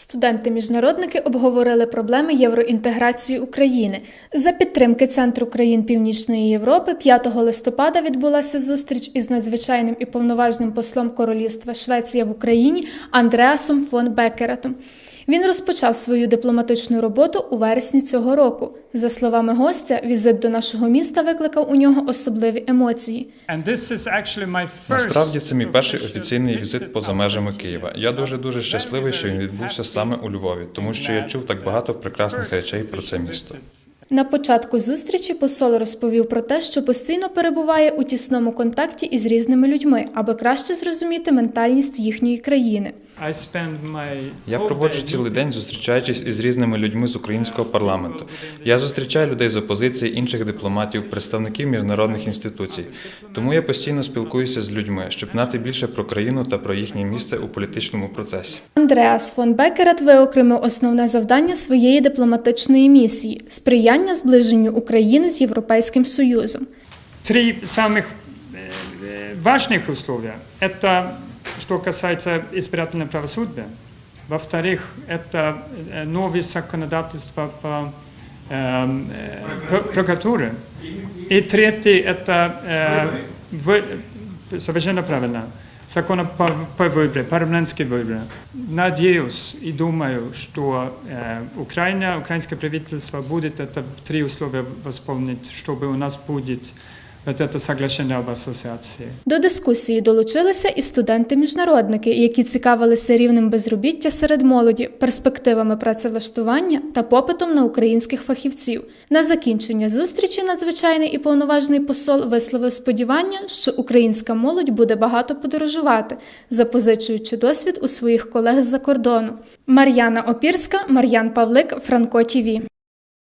Студенти-міжнародники обговорили проблеми євроінтеграції України. За підтримки Центру країн Північної Європи 5 листопада відбулася зустріч із надзвичайним і повноважним послом Королівства Швеція в Україні Андреасом фон Бекеретом. Він розпочав свою дипломатичну роботу у вересні цього року. За словами гостя, візит до нашого міста викликав у нього особливі емоції. Насправді це мій перший офіційний візит поза межами Києва. Я дуже дуже щасливий, що він відбувся саме у Львові, тому що я чув так багато прекрасних речей про це місто. На початку зустрічі посол розповів про те, що постійно перебуває у тісному контакті із різними людьми, аби краще зрозуміти ментальність їхньої країни. Я проводжу цілий день, зустрічаючись із різними людьми з українського парламенту. Я зустрічаю людей з опозиції, інших дипломатів, представників міжнародних інституцій. Тому я постійно спілкуюся з людьми, щоб знати більше про країну та про їхнє місце у політичному процесі. Андреас фон Бекерет виокремив основне завдання своєї дипломатичної місії сприяння зближенню України з Європейським Союзом. Три самых э, э, важных условия. Это что касается избирательного правосудия. Во-вторых, это э, новое законодательство по эм, э, про- прокуратуре. И третье, это э, вы- совершенно правильно. Закон по, по выборы, парламентские выборы. Надеюсь и думаю, что э, Украина, украинское правительство будет это три условия восполнить, чтобы у нас будет вот это соглашение об ассоциации. До дискусії долучилися і студенти-міжнародники, які цікавилися рівнем безробіття серед молоді, перспективами працевлаштування та попитом на українських фахівців. На закінчення зустрічі надзвичайний і повноважний посол висловив сподівання, що українська молодь буде багато подорожувати, запозичуючи досвід у своїх колег з-за кордону. Мар'яна Опірська, Мар'ян Павлик, Франко ТІВІ.